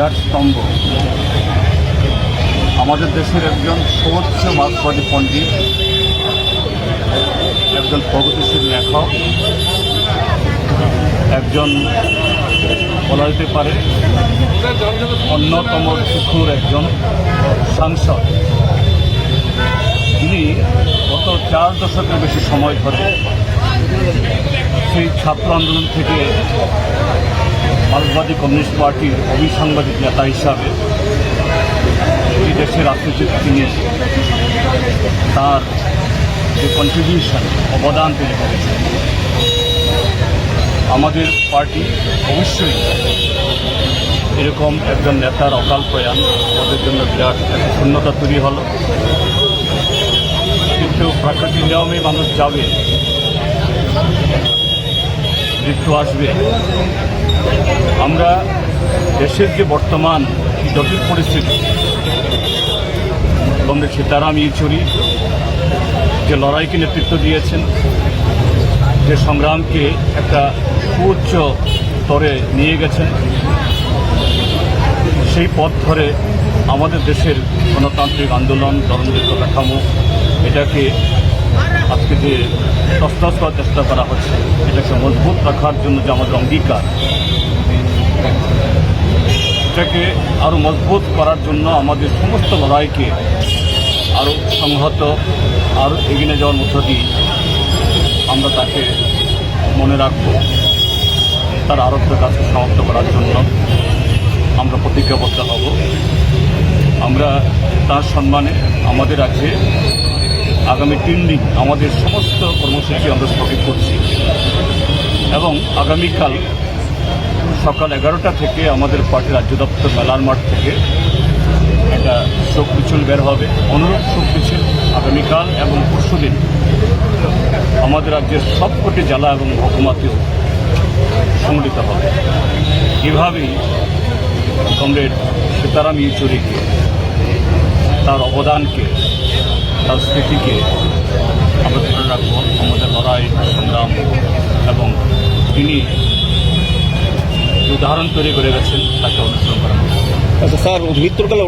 বিরাট স্তম্ভ। আমাদের দেশের একজন সর্বোচ্চ মার্ক্সবাদী পণ্ডিত, একজন প্রগতিশীল লেখক, একজন বলা যেতে পারে অন্যতম শিক্ষুর একজন সাংসদ। তিনি গত চার দশকের বেশি সময় ধরে সেই ছাত্র আন্দোলন থেকে মার্ক্সবাদী কমিউনিস্ট পার্টির অবিসাংবাদিক নেতা হিসাবে এই দেশের রাজনীতিতে তিনি তার যে কন্ট্রিবিউশন অবদান তিনি করেছেন। আমাদের পার্টি অবশ্যই এরকম একজন নেতার অকাল প্রয়াণ আমাদের জন্য বিরাট একটা শূন্যতা তৈরি হলো। কিন্তু প্রাকৃতিক নিয়মে মানুষ যাবে, মৃত্যু আসবে। আমরা দেশের যে বর্তমান জটিল পরিস্থিতি কমরেড সীতারাম ইয়েচুরি যে লড়াইকে নেতৃত্ব দিয়েছেন, যে সংগ্রামকে একটা সুউচ্চ স্তরে নিয়ে গেছেন, সেই পথ ধরে আমাদের দেশের গণতান্ত্রিক আন্দোলন, ধর্মনিরপেক্ষ কাঠামো, এটাকে আজকে যে তস্তস করার চেষ্টা করা হচ্ছে, এটাকে মজবুত রাখার জন্য যে আমাদের অঙ্গীকার এটাকে আরও মজবুত করার জন্য আমাদের সমস্ত লড়াইকে আরও সংহত আরও এগিয়ে যাওয়ার মধ্য দিয়ে আমরা তাকে মনে রাখব। তার আরোগ্য কাজকে সমাপ্ত করার জন্য আমরা প্রতিজ্ঞাবদ্ধ হব। আমরা তার সম্মানে আমাদের রাজ্যে আগামী তিন দিন আমাদের সমস্ত কর্মসূচি আমরা স্থগিত করছি। এবং আগামীকাল সকাল এগারোটা থেকে আমাদের পার্টির রাজ্য দপ্তর মেলার মাঠ থেকে একটা শোক মিছিল বের হবে। অনুরূপ শোক মিছিল আগামীকাল এবং পরশুদিন আমাদের রাজ্যের সবকটি জেলা এবং মহকুমাতেও সংগঠিত হবে। এভাবেই কমরেড সীতারাম ইয়েচুরিকে, তার অবদানকে, তার স্মৃতিকে আমরা ধরে রাখব। আমাদের লড়াই, সংগ্রাম এবং তিনি উদাহরণ তৈরি করে গেছেন তাকে অনুসরণ করা। আচ্ছা স্যার মৃত্যুর কালে